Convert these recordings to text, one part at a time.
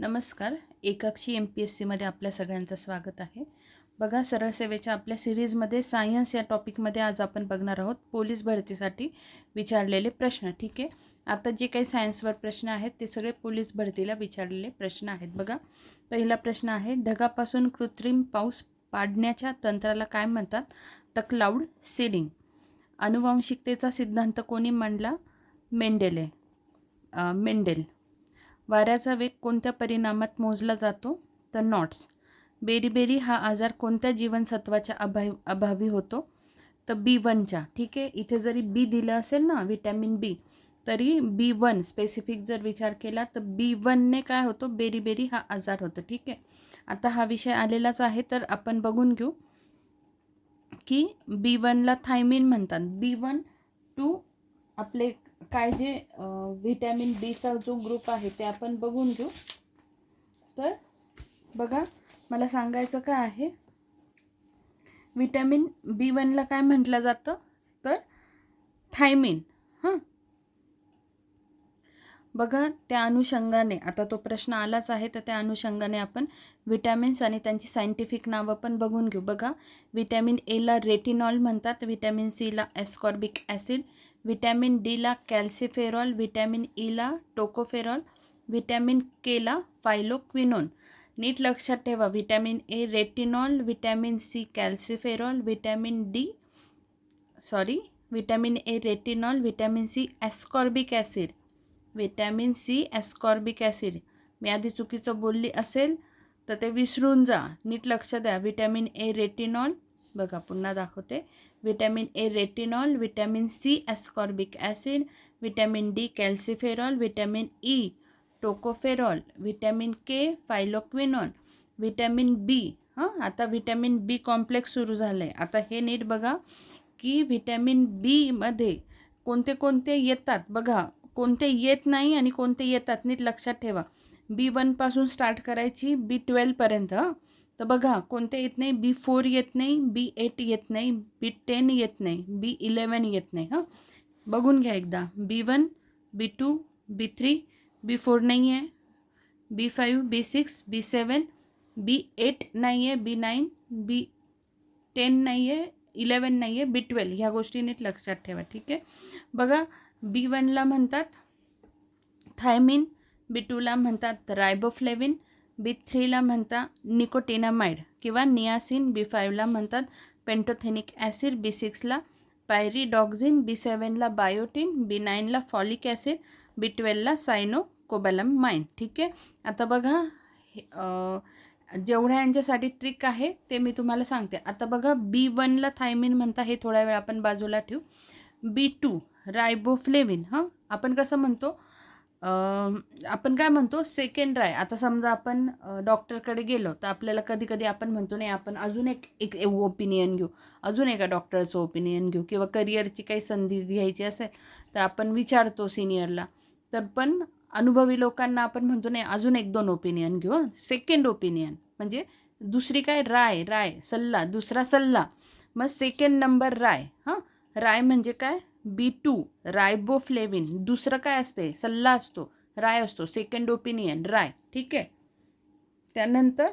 नमस्कार. एकाक्षी M P S सीमध्ये आपल्या सगळ्यांचं स्वागत आहे. बघा सरळ सेवेच्या आपल्या सिरीजमध्ये सायन्स या टॉपिकमध्ये आज आपण बघणार आहोत पोलीस भरतीसाठी विचारलेले प्रश्न ठीक आहे? आता जे काही सायन्सवर प्रश्न आहेत ते सगळे पोलीस भरतीला विचारलेले प्रश्न आहेत. बघा पहिला प्रश्न आहे ढगापासून कृत्रिम पाऊस पाडण्याच्या तंत्राला काय म्हणतात? तर क्लाउड सीडिंग अनुवांशिकतेचा सिद्धांत कोणी मांडला? मेंडेले. मेंडेल. वाऱ्याचा वेग कोणत्या परिणामात मोजला जातो? तर नॉट्स बेरीबेरी हा आजार कोणत्या जीवनसत्वाच्या अभावी अभावी होतो? तर बी वनच्या. ठीक आहे? इथे जरी बी दिलं असेल ना व्हिटॅमिन बी तरी बी वन स्पेसिफिक जर विचार केला तर बी वनने काय होतो? बेरीबेरी हा आजार होतो. ठीक आहे? आता हा विषय आलेलाच आहे तर आपण बघून घेऊ की बी वनला थायमिन म्हणतात. बी वन टू आपले काय जे व्हिटॅमिन बीचा जो ग्रुप आहे ते आपण बघून घेऊ. तर बघा मला सांगायचं काय आहे? व्हिटॅमिन बी वनला काय म्हटलं जातं? तर थायमिन हां. बघा त्या अनुषंगाने आता तो प्रश्न आलाच आहे तर त्या अनुषंगाने आपण व्हिटॅमिन्स आणि त्यांची सायंटिफिक नावं पण बघून घेऊ. बघा व्हिटॅमिन एला रेटिनॉल म्हणतात विटॅमिन सीला एस्कॉर्बिक ॲसिड व्हिटॅमिन डीला कॅल्सिफेरॉल व्हिटॅमिन ईला टोकोफेरॉल व्हिटॅमिन केला फायलोक्विनोन नीट लक्षात ठेवा vitamin A retinol vitamin C calciferol vitamin D sorry vitamin A retinol vitamin C ascorbic acid vitamin C ascorbic acid मी आधी चुकीचं बोलली असेल तर ते विसरून जा. नीट लक्ष द्या व्हिटॅमिन ए रेटिनॉल बघा पुन्हा दाखवते. Vitamin A retinol vitamin C ascorbic acid vitamin D calciferol vitamin E tocopherol vitamin K phylloquinone vitamin B हां आता व्हिटॅमिन बी कॉम्प्लेक्स सुरू झालं आहे आता हे नीट बघा की व्हिटॅमिन बीमध्ये कोणते कोणते येतात? बघा कोणते येत नाही आणि कोणते येतात? नीट लक्षात ठेवा. बी वनपासून स्टार्ट करायची बी ट्वेल्वपर्यंत हां. तर बघा कोणते येत नाही? बी फोर येत नाही बी एट येत नाही बी टेन येत नाही बी इलेवन येत नाही हां? बघून घ्या एकदा. B one B two B three B four नाही आहे B five B six B seven B eight नाही आहे बी नाईन बी टेन नाही आहे इलेवन नाही आहे बी ट्वेल्व ह्या गोष्टी नीट लक्षात ठेवा ठीक आहे? बघा बी वनला म्हणतात थायमिन बी टूला म्हणतात रायबोफ्लेविन बी थ्रीला म्हणतात निकोटिनामाइड किंवा नियासिन बी फाईव्हला म्हणतात पेंटोथेनिक ॲसिड बी सिक्सला पायरीडॉक्झिन बी सेवनला बायोटिन बी नाईनला फॉलिक ॲसिड बी ट्वेल्वला सायनो कोबॅलम माइन ठीक आहे? आता बघा हे, जेवढ्या यांच्यासाठी ट्रिक आहे ते मी तुम्हाला सांगते. आता बघा बी वनला थायमिन म्हणता हे थोड्या वेळ आपण बाजूला ठेवू. बी टू रायबोफ्लेविन हां? आपण कसं म्हणतो? आपण काय म्हणतो सेकंड राय आता समजा आपण डॉक्टरकडे गेलो तर आपल्याला कधी कधी आपण म्हणतो नाही आपण अजून एक एक ओपिनियन घेऊ. अजून एका डॉक्टरचं ओपिनियन घेऊ. किंवा करिअरची काही संधी घ्यायची असेल तर आपण विचारतो सिनियरला तर पण अनुभवी लोकांना आपण म्हणतो नाही अजून एक दोन ओपिनियन घेऊ सेकंड ओपिनियन म्हणजे दुसरी काय? राय राय सल्ला दुसरा सल्ला. मग सेकंड नंबर राय हां. राय म्हणजे काय? B two riboflavin. दुसरं काय असते? सल्ला असतो. राय असतो. सेकंड ओपिनियन राय. ठीक आहे? त्यानंतर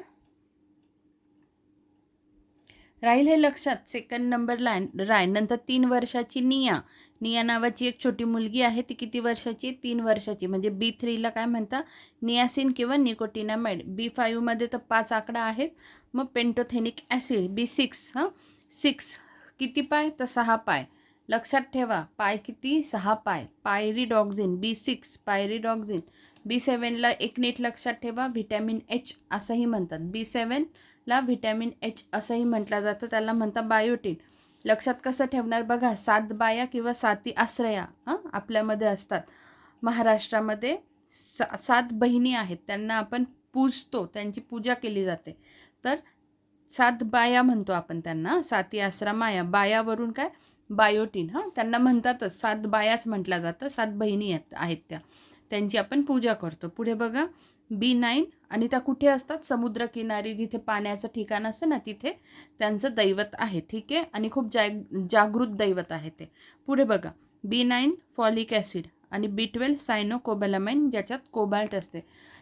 राहील हे लक्षात. सेकंड नंबरला राय. नंतर तीन वर्षाची निया. निया नावाची एक छोटी मुलगी आहे. ती किती वर्षाची? तीन वर्षाची. म्हणजे बी थ्रीला काय म्हणतात नियासिन किंवा निकोटिनामाइड. बी फाईव्हमध्ये तर पाच आकडा आहेच मग पेंटोथेनिक ॲसिड. बी सिक्स हां? सिक्स. किती पाय? तर सहा पाय. लक्षात ठेवा पाय किती? सहा पाय. पायरी पायरीडॉक्झिन बी सिक्स पायरी पायरीडॉक्झिन बी सेवनला एक नीट लक्षात ठेवा व्हिटॅमिन एच असंही म्हणतात. बी सेवनला व्हिटॅमिन एच असंही म्हटलं जातं त्याला म्हणतात बायोटिन. लक्षात कसं ठेवणार बघा सात बाया किंवा साती आश्रया हां आपल्यामध्ये असतात. महाराष्ट्रामध्ये सा सात बहिणी आहेत त्यांना आपण पूजतो त्यांची पूजा केली जाते. तर सात बाया म्हणतो आपण त्यांना साती आसरा माया. बायावरून काय? बायोटीन हां. त्यांना म्हणतातच सात बायाच म्हटलं जातं सात बहिणी आहेत आहेत त्या. त्यांची आपण पूजा करतो. पुढे बघा बी नाईन आणि त्या कुठे असतात? समुद्रकिनारी जिथे पाण्याचं ठिकाण असतं ना तिथे त्यांचं दैवत आहे ठीक आहे? आणि खूप जाग जागृत दैवत आहे ते. पुढे बघा बी नाईन फॉलिक ॲसिड आणि बी ट्वेल्व सायनो कोबॅलामाइन ज्याच्यात कोबाल्ट असते.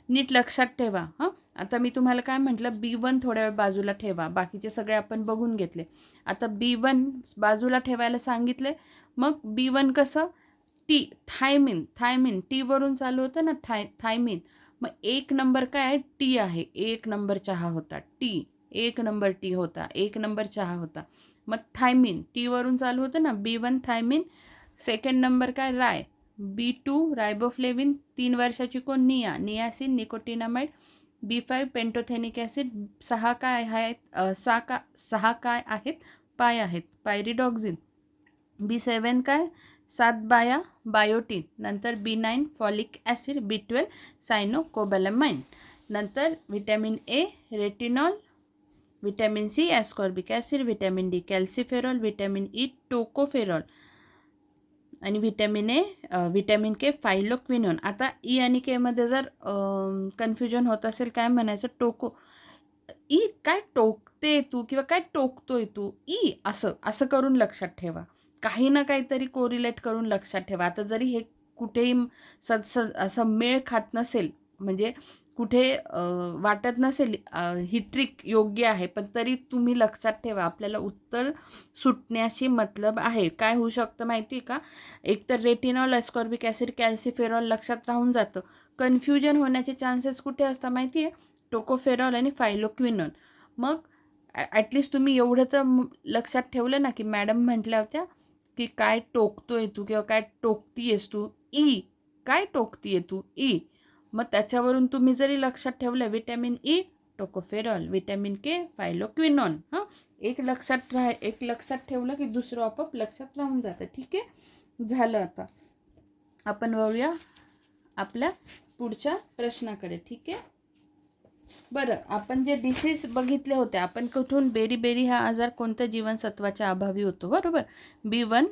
नीट लक्षात ठेवा हां. आता मी तुम्हाला काय म्हटलं बी वन थोड्या वेळ बाजूला ठेवा. बाकीचे सगळे आपण बघून घेतले. आता बी वन बाजूला ठेवायला सांगितले. मग बी वन कसं? टी थायमिन थायमिन टीवरून चालू होतं ना थाय थायमिन मग एक नंबर काय आहे? टी आहे. एक नंबर चहा होता. टी एक नंबर टी होता. एक नंबर चहा होता. मग थायमिन टीवरून चालू होतं ना B one thiamine second number काय? राय. बी टू रायबोफ्लेविन तीन वर्षाची कोण? निया. Niacin nicotinamide. B five pantothenic acid सहा काय आहेत? सहा का सहा काय आहेत? पाय आहेत. पायरिडॉक्झिन बी सेवन काय? सात बाया बायोटीन. नंतर B nine folic acid B twelve cyanocobalamin. नंतर vitamin A retinol vitamin C ascorbic acid vitamin D calciferol vitamin E tocopherol. आणि vitamin A vitamin K phylloquinone आता ई आणि केमध्ये जर कन्फ्युजन होत असेल काय म्हणायचं? टोको. ई काय टोकते तू किंवा काय टोकतोय तू? ई असं असं करून लक्षात ठेवा. काही ना काहीतरी कोरिलेट करून लक्षात ठेवा. आता जरी हे कुठेही सद स असं मेळ खात नसेल म्हणजे कुठे वाटत नसेल ही ट्रिक योग्य आहे पण तरी तुम्ही लक्षात ठेवा आपल्याला उत्तर सुटण्याशी मतलब आहे. काय होऊ शकतं माहिती आहे का? एकतर रेटिनॉल एस्कॉर्बिक ॲसिड कॅल्सिफेरॉल लक्षात राहून जातं. कन्फ्युजन होण्याचे चान्सेस कुठे असतात माहिती आहे टोकोफेरॉल आणि फायलोक्विनॉन मग ॲटलिस्ट तुम्ही एवढं तर लक्षात ठेवलं ना की मॅडम म्हटल्या होत्या की काय टोकतोय तू किंवा काय टोकती आहेस तू? ई. काय टोकती आहे तू? ई. मग त्याच्यावरून तुम्ही जरी लक्षात ठेवलं vitamin E tocopherol vitamin K phylloquinone हां? एक लक्षात राह एक लक्षात ठेवलं की दुसरं आपोआप लक्षात राहून जातं. ठीक आहे? झालं आता. आपण वळूया आपल्या पुढच्या प्रश्नाकडे. ठीक आहे? बरं आपण जे डिसीज बघितले होते आपण कुठून बेरी बेरी हा आजार कोणत्या जीवनसत्वाच्या अभावी होतो? बरोबर? बी वन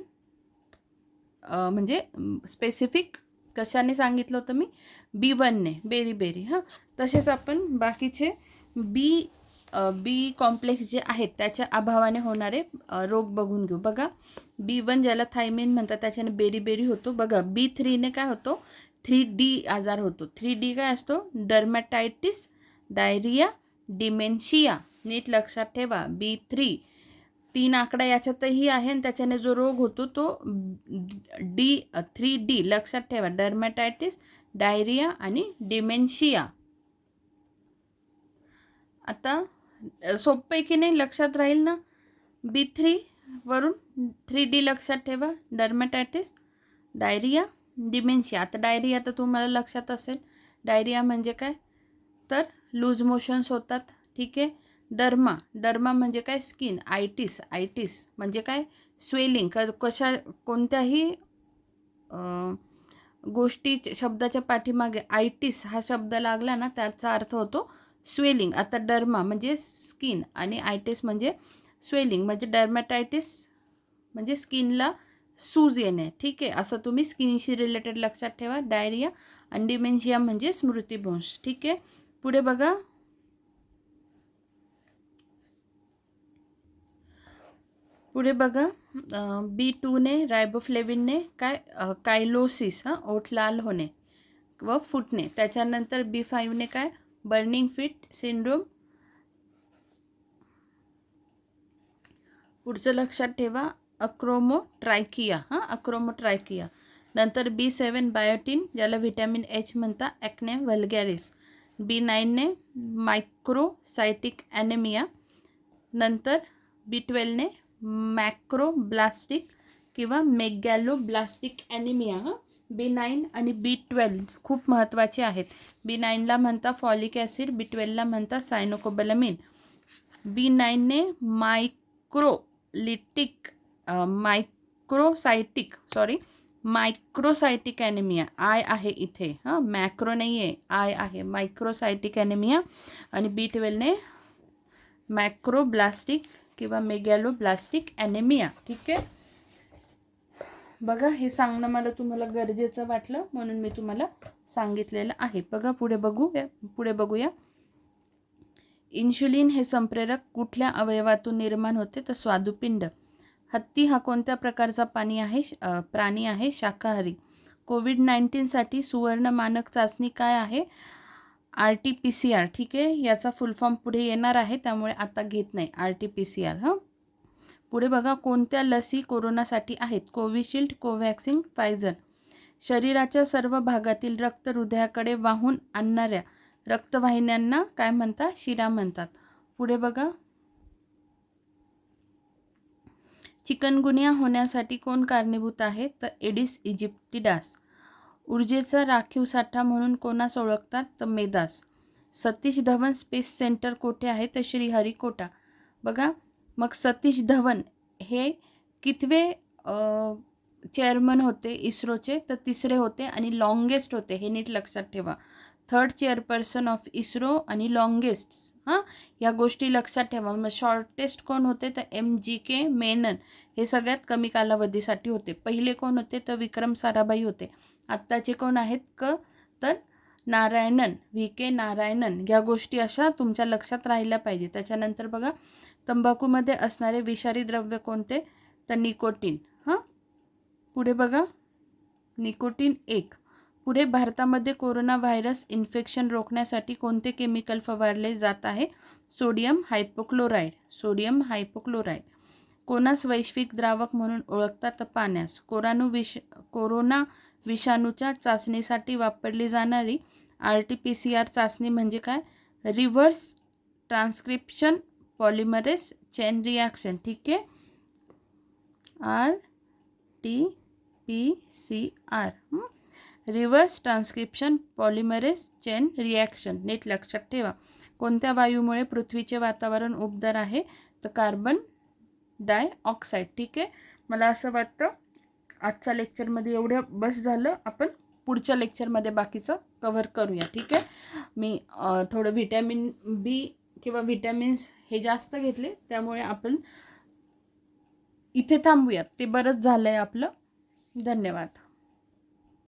म्हणजे स्पेसिफिक कशाने सांगितलं होतं मी? बी वनने बेरी बेरी हां. तसेच आपण बाकीचे बी बी कॉम्प्लेक्स जे आहेत त्याच्या अभावाने होणारे रोग बघून घेऊ. बघा बी वन ज्याला थायमिन म्हणतात त्याच्याने बेरी बेरी होतो. बघा बी थ्रीने काय होतो? थ्री डी आजार होतो. थ्री डी काय असतो? डर्मॅटायटिस डायरिया डिमेन्शिया नीट लक्षात ठेवा. बी थ्री तीन आकडा याच्यातही आहे आणि त्याच्याने जो रोग होतो तो डी थ्री डी लक्षात ठेवा. डर्मॅटायटिस डायरिया आणि डिमेन्शिया आता अ, की नाही? लक्षात राहील ना? बी थ्री वरून थ्री डी लक्षात ठेवा. डर्मॅटायटिस डायरिया डिमेन्शिया आता डायरिया तर तुम्हाला लक्षात असेल. डायरिया म्हणजे काय? तर लूज मोशन्स होतात. ठीक आहे? डर्मा. डर्मा म्हणजे काय? स्किन. आयटिस. आयटिस म्हणजे काय? स्वेलिंग. क कशा कोणत्याही गोष्टी शब्दाच्या पाठीमागे आयटिस हा शब्द लागला ना त्याचा अर्थ होतो स्वेलिंग. आता डर्मा म्हणजे स्किन आणि आयटिस म्हणजे स्वेलिंग. म्हणजे डर्मॅटायटिस म्हणजे स्किनला सूज येणे. ठीक आहे? असं तुम्ही स्किनशी रिलेटेड लक्षात ठेवा. डायरिया आणि डिमेन्शिया म्हणजे स्मृतिभ्रंश ठीक आहे? पुढे बघा. पुढे बघा बी टूने रायबोफ्लेविनने काय कायलोसिस हां ओठ लाल होणे व फुटणे. त्याच्यानंतर बी फाईव्हने काय बर्निंग फिट सिंड्रोम पुढचं लक्षात ठेवा अक्रोमोट्रायकिया हां अक्रोमोट्रायकिया नंतर बी सेवन बायोटीन ज्याला व्हिटॅमिन एच म्हणता ॲक्ने व्हल्गॅरिस बी नाईनने मायक्रोसायटिक ॲनेमिया नंतर बी ट्वेल्वने मॅक्रोब्लास्टिक किंवा मेगॅलोब्लास्टिक ॲनिमिया हां? बी नाईन आणि बी ट्वेल्व खूप महत्त्वाचे आहेत. बी नाईनला म्हणता फॉलिक ॲसिड बी ट्वेल्वला म्हणता cyanocobalamin B नाईनने microlytic microcytic sorry microcytic anaemia I आहे इथे हां? मॅक्रो नाही आहे आय आहे मायक्रोसायटिक ॲनिमिया आणि बी ट्वेल्वने मॅक्रोब्लास्टिक किंवा मेगॅलोब्लास्टिक ॲनेमिया ठीक आहे? बघा हे सांगणं मला तुम्हाला गरजेचं वाटलं म्हणून मी तुम्हाला सांगितलेलं आहे. बघा पुढे बघू पुढे बघूया. इन्शुलिन हे संप्रेरक कुठल्या अवयवातून निर्माण होते? तर स्वादुपिंड. हत्ती हा कोणत्या प्रकारचा पाणी आहे? प्राणी आहे? शाकाहारी. कोविड नाईन्टीनसाठी सुवर्ण मानक चाचणी काय आहे? R T P C R ठीक आहे? याचा फुल फॉर्म पुढे येणार आहे त्यामुळे आता घेत नाही R T P C R हां? पुढे बघा कोणत्या लसी कोरोनासाठी आहेत. Covishield Covaxin Pfizer. शरीराच्या सर्व भागातील रक्त हृदयाकडे वाहून आणणाऱ्या रक्तवाहिन्यांना काय म्हणतात शिरा म्हणतात. पुढे बघा. चिकनगुनिया होण्यासाठी कोण कारणीभूत आहे? तर एडिस इजिप्टिडास ऊर्जेचा राखीव साठा म्हणून कोणास ओळखतात? तर मेदास. सतीश धवन स्पेस सेंटर कोठे आहे? तर श्रीहरिकोटा बघा मग सतीश धवन हे कितवे चेअरमन होते? इस्रोचे. तर तिसरे होते आणि लॉंगेस्ट होते. हे नीट लक्षात ठेवा. थर्ड चेअरपर्सन ऑफ इस्रो आणि लॉंगेस्ट हां या गोष्टी लक्षात ठेवा. मग शॉर्टेस्ट कोण होते? तर एम जी के मेनन हे सगळ्यात कमी कालावधीसाठी होते. पहिले कोण होते? तर विक्रम साराभाई होते. आत्ताचे कोण आहेत? क तर नारायणन. V K Narayanan. या गोष्टी अशा तुमच्या लक्षात राहिल्या पाहिजे. त्याच्यानंतर बघा तंबाखूमध्ये असणारे विषारी द्रव्य कोणते? तर निकोटीन. हां पुढे बघा. निकोटीन एक. पुढे भारतामध्ये कोरोना व्हायरस इन्फेक्शन रोखण्यासाठी कोणते केमिकल फवारले जात आहे? Sodium hypochloride. Sodium hypochloride. कोणास वैश्विक द्रावक म्हणून ओळखतात? तर पाण्यास. कोरानू विष कोरोना विषाणूच्या चाचणीसाठी वापरली जाणारी R T P C R चाचणी म्हणजे काय? Reverse transcription polymerase chain reaction. ठीक आहे? R T P C R. Reverse transcription polymerase chain reaction नीट लक्षात ठेवा. कोणत्या वायूमुळे पृथ्वीचे वातावरण उबदार आहे? तर कार्बन डायऑक्साईड ठीक आहे? मला असं वाटतं आजच्या लेक्चरमध्ये एवढं बस झालं. आपण पुढच्या लेक्चरमध्ये बाकीचं कव्हर करूया ठीक आहे? मी थोडं व्हिटॅमिन बी किंवा व्हिटॅमिन्स हे जास्त घेतले. त्यामुळे आपण इथे थांबूयात. ते बरंच झालं आहे आपलं. धन्यवाद.